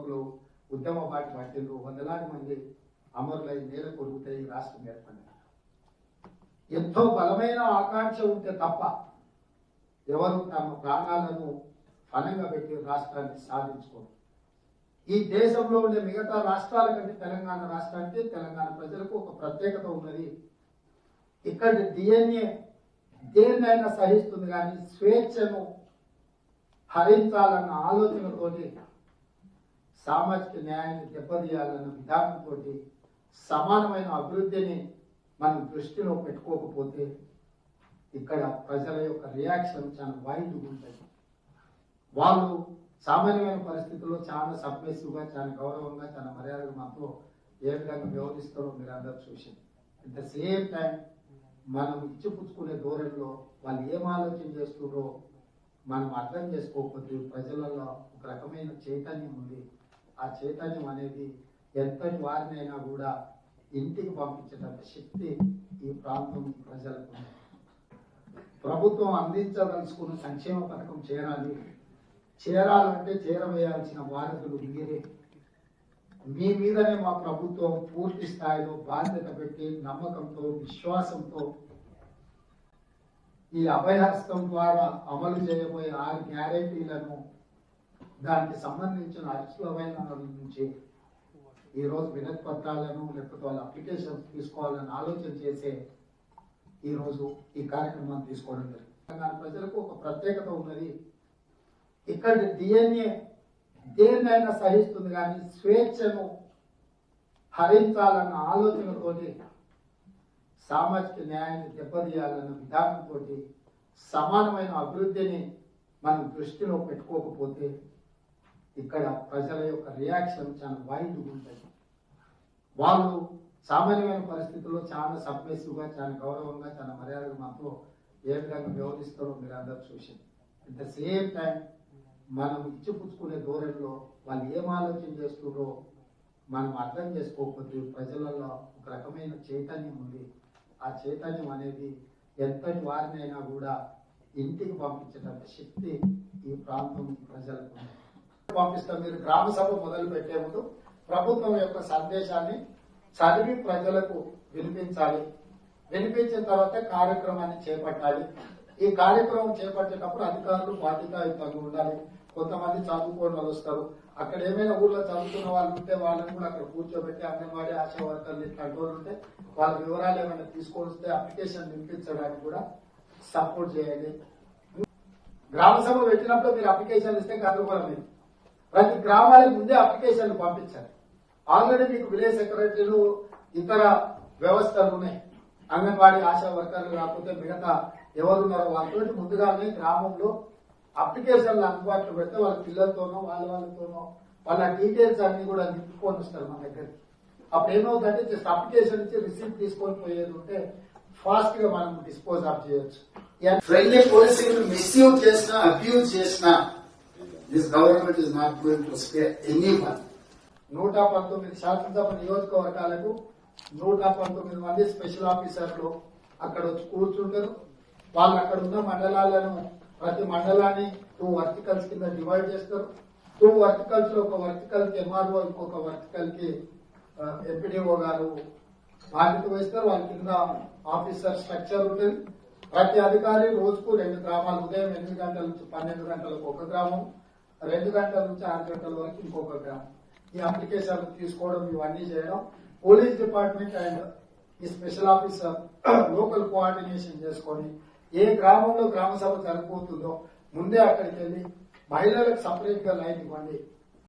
యువకులు ఉద్యమ బాటి పట్టిండ్రు వందలాది మంది అమరులై నేల కొరుకుతాయి ఈ రాష్ట్రం ఏర్పడింది ఎంతో బలమైన ఆకాంక్ష ఉంటే తప్ప ఎవరు తమ ప్రాణాలను ఫలంగా పెట్టి రాష్ట్రాన్ని సాధించుకోరు. ఈ దేశంలో ఉండే మిగతా రాష్ట్రాల కంటే తెలంగాణ రాష్ట్రానికి తెలంగాణ ప్రజలకు ఒక ప్రత్యేకత ఉన్నది. ఇక్కడ డిఎన్ఏ దేన్నైనా సహిస్తుంది కానీ స్వేచ్ఛను హరించాలన్న ఆలోచనతోటి సామాజిక న్యాయాన్ని దెబ్బతీయాలన్న విధానంతో సమానమైన అభివృద్ధిని మనం దృష్టిలో పెట్టుకోకపోతే ఇక్కడ ప్రజల యొక్క రియాక్షన్ చాలా వైల్డ్ ఉంటుంది. వాళ్ళు సామాన్యమైన పరిస్థితుల్లో చాలా సబ్మెసివ్గా చాలా గౌరవంగా చాలా మర్యాదగా మాతో ఏ విధంగా వ్యవహరిస్తారో మీరు అందరూ చూసి అట్ ద సేమ్ టైం మనం ఇచ్చిపుచ్చుకునే ధోరణిలో వాళ్ళు ఏం ఆలోచన చేస్తున్నారో మనం అర్థం చేసుకోకపోతే ప్రజలలో ఒక రకమైన చైతన్యం ఉంది ఆ చైతన్యం అనేది ఎంతటి వారినైనా కూడా ఇంటికి పంపించేటంత శక్తి ఈ ప్రాంతం ప్రజలకు ప్రభుత్వం అందించదలుచుకున్న సంక్షేమ పథకం చేరాలి. చేరాలంటే చేరవేయాల్సిన బాధ్యతలు మీరే. మీ మీదనే మా ప్రభుత్వం పూర్తి స్థాయిలో బాధ్యత పెట్టి నమ్మకంతో విశ్వాసంతో ఈ అభయహస్తం ద్వారా అమలు చేయబోయే ఆరు గ్యారెంటీలను దానికి సంబంధించిన అర్హులమైన నుంచి ఈ రోజు వినతి పత్రాలను లేకపోతే వాళ్ళ అప్లికేషన్స్ తీసుకోవాలని ఆలోచన చేసే ఈ రోజు ఈ కార్యక్రమాన్ని తీసుకోవడం జరిగింది. తెలంగాణ ప్రజలకు ఒక ప్రత్యేకత ఉన్నది. ఇక్కడ డిఎన్ఏ దేన్నైనా సహిస్తుంది కానీ స్వేచ్ఛను హరించాలన్న ఆలోచనతోటి సామాజిక న్యాయాన్ని దెబ్బతీయాలన్న విధానంతో సమానమైన అభివృద్ధిని మనం దృష్టిలో పెట్టుకోకపోతే ఇక్కడ ప్రజల యొక్క రియాక్షన్ చాలా వైల్డ్ ఉంటుంది. వాళ్ళు సామాన్యమైన పరిస్థితుల్లో చాలా సబ్మెసివ్గా చాలా గౌరవంగా చాలా మర్యాదగా మాతో ఏ విధంగా వ్యవహరిస్తారో మీరు అందరూ చూసి అట్ ద సేమ్ టైం మనం ఇచ్చిపుచ్చుకునే ధోరణిలో వాళ్ళు ఏం ఆలోచన చేస్తున్నారో మనం అర్థం చేసుకోకపోతే ప్రజలలో ఒక రకమైన చైతన్యం ఉంది. ఆ చైతన్యం అనేది ఎంతటి వారినైనా కూడా ఇంటికి పంపించేటంత శక్తి ఈ ప్రాంతం ప్రజలకు పంపిస్తాం. మీరు గ్రామ సభ మొదలు పెట్టే ముందు ప్రభుత్వం యొక్క సందేశాన్ని చదివి ప్రజలకు వినిపించాలి. వినిపించిన తర్వాత కార్యక్రమాన్ని చేపట్టాలి. ఈ కార్యక్రమం చేపట్టేటప్పుడు అధికారులు బాధ్యతాయుతంగా ఉండాలి. కొంతమంది చదువుకోని వాళ్ళు వస్తారు. అక్కడ ఏమైనా ఊర్లో చదువుకున్న వాళ్ళు ఉంటే వాళ్ళని కూడా అక్కడ కూర్చోబెట్టి అంగన్వాడీ ఆశా వర్కర్లు ఇట్లాంటి వాళ్ళు ఉంటే వాళ్ళ వివరాలు ఏమైనా తీసుకొని వస్తే అప్లికేషన్ నింపించడానికి కూడా సపోర్ట్ చేయాలి గ్రామ సభ పెట్టినప్పుడు మీరు అప్లికేషన్ ఇస్తే గందరగోళం ప్రతి గ్రామాలకు ముందే అప్లికేషన్ పంపించాలి ఆల్రెడీ మీకు విలేజ్ సెక్రటరీలు ఇతర వ్యవస్థలు ఉన్నాయి. అంగన్వాడీ ఆశా వర్కర్లు కాకపోతే మిగతా ఎవరున్నారో వాళ్ళతో ముందుగానే గ్రామంలో అప్లికేషన్లు అందుబాటులో పెడితే వాళ్ళ పిల్లలతోనో వాళ్ళ వాళ్ళతోనో వాళ్ళ డీటెయిల్స్ అన్ని కూడా నింపుకొని వస్తారు మన దగ్గరికి. అప్పుడు ఏమవుతుందంటే జస్ట్ అప్లికేషన్ ఇచ్చి రిసీప్ట్ తీసుకొని పోయేది ఉంటే ఫాస్ట్గా మనం డిస్పోజ్ ఆఫ్ చేయొచ్చు. ఫ్రెండ్లీ పోలీసింగ్ మిస్యూజ్ చేసినా అబ్యూజ్ చేసినా this government is not going to spare anyone నూట పంతొమ్మిది శాసనసభ నియోజకవర్గాలకు నూట పంతొమ్మిది మంది స్పెషల్ ఆఫీసర్లు అక్కడ వచ్చి కూర్చుంటారు వాళ్ళు అక్కడ ఉన్న మండలాలను ప్రతి మండలాన్ని టూ వర్టికల్స్ కింద డివైడ్ చేస్తారు. టూ వర్టికల్స్లో ఒక వర్టికల్కి ఎంఆర్ఓ ఇంకొక వర్టికల్కి ఎంపీడీఓ గారు బాధ్యత వహిస్తారు. వాళ్ళ కింద ఆఫీసర్ స్ట్రక్చర్ ఉంటుంది. ప్రతి అధికారి రోజుకు రెండు గ్రామాలు ఉదయం ఎనిమిది గంటల నుంచి పన్నెండు గంటలకు ఒక గ్రామం రెండు గంటల నుంచి ఆరు గంటల వరకు ఇంకొక గ్రామం. ఈ అప్లికేషన్ తీసుకోవడం ఇవన్నీ చేయడం. పోలీస్ డిపార్ట్మెంట్ అండ్ ఈ స్పెషల్ ఆఫీసర్ లోకల్ కోఆర్డినేషన్ చేసుకొని ఏ గ్రామంలో గ్రామ సభ జరగబోతుందో ముందే అక్కడికి వెళ్ళి మహిళలకు సపరేట్గా లైన్ ఇవ్వండి.